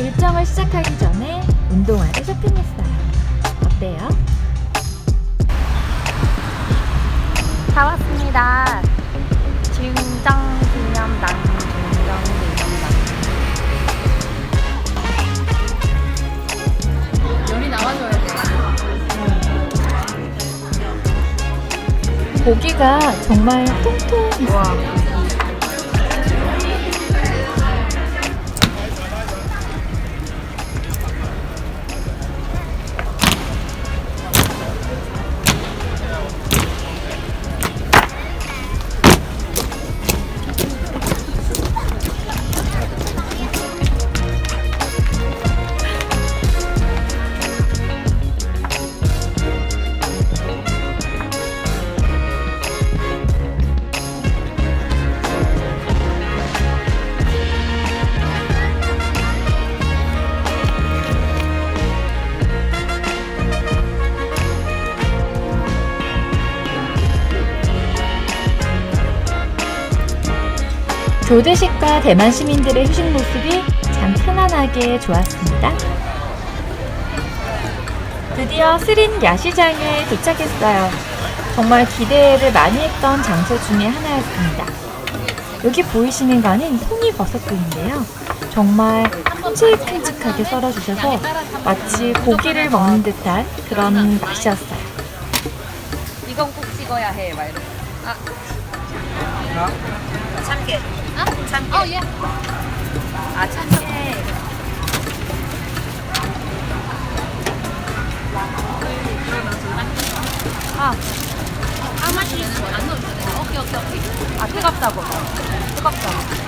일정을 시작하기 전에 운동화를 쇼핑했어요. 어때요? 다 왔습니다. 중정 기념당, 중정 기념당. 열이 나와줘야 돼. 고기가 정말 통통했어요. 조대식과 대만 시민들의 휴식 모습이 참 편안하게 좋았습니다. 드디어 스린 야시장에 도착했어요. 정말 기대를 많이 했던 장소 중에 하나였습니다. 여기 보이시는 거는 송이버섯구이인데요. 정말 큼직큼직하게 썰어주셔서 마치 고기를 먹는 듯한 그런 맛이었어요. 이건 꼭 찍어야 해, 막 이런. 아. 참깨. 아? 참깨. 어, 예. 아, 참깨. 아. 아, 맛이 안 넣어도 돼. 오케이, 오케이, 오케이. 아, 뜨겁다고. 뜨겁다고.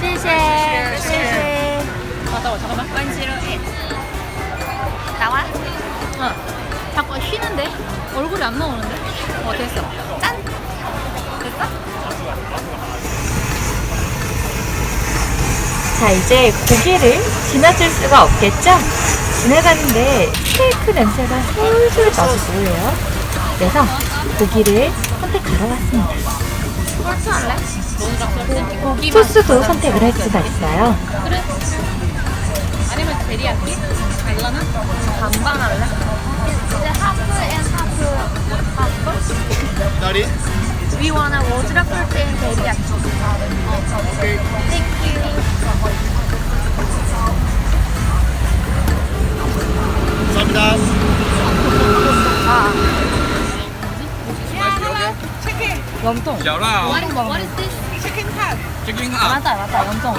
谢谢，谢谢。 맞다, 잠깐만. 관시로 해. 나와? 응. 자꾸 쉬는데? 얼굴이 안 나오는데? 어, 됐어. 짠! 자, 이제 고기를 지나칠 수가 없겠죠? 지나가는데 스테이크 냄새가 솔솔 보여요. 그래서 고기를 선택하러 왔습니다. 소스도 선택을 할 수가 있어요. 아니면 데리야끼? 달라나? 반반 할래? 이제 하프 앤 하프 하프? We wanna watch the first in Korea. Thank you. 감사합니다. 아. 염통. What is, what is this? 치킨 탑. 치킨 아, 탑. 맞아 맞아 염통.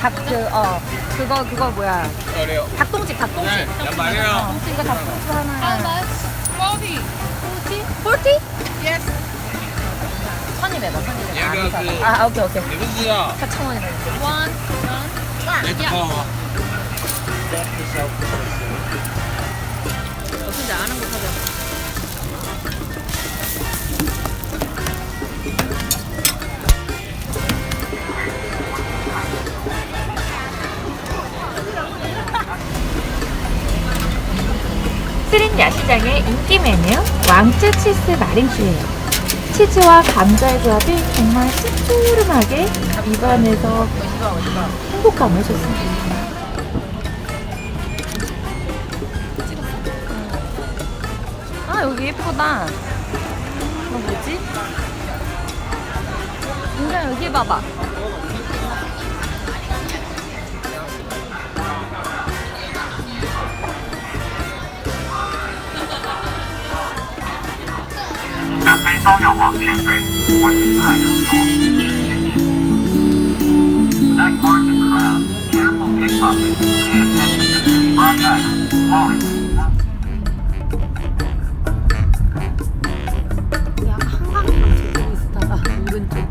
닭그어 그거 그거 뭐야? 그래요. 닭똥집 닭똥집. 네, 말이에요. 닭똥집 이거 닭똥집 하나. How much? 40. 40? 40? 내가 아, 그 아, 오케이, 오케이. 에븐스야 4,000원이다. 원, 원, 원. 야, 내가 어쩐지 아는 거 사자. 쓰린 야시장의 인기 메뉴 왕짜 치스 마린키예요. 치즈와 감자의 조합이 정말 짭조름하게 입안에서 행복감을 줬습니다. 아 여기 예쁘다 이거 뭐지? 인자 여기 봐봐 南非朝阳往前飞，我心态成熟，知前进。Night market crowd, careful pickpocket, pay attention to the spot item, wallet. 야 한강 보고 있다가 은근 좀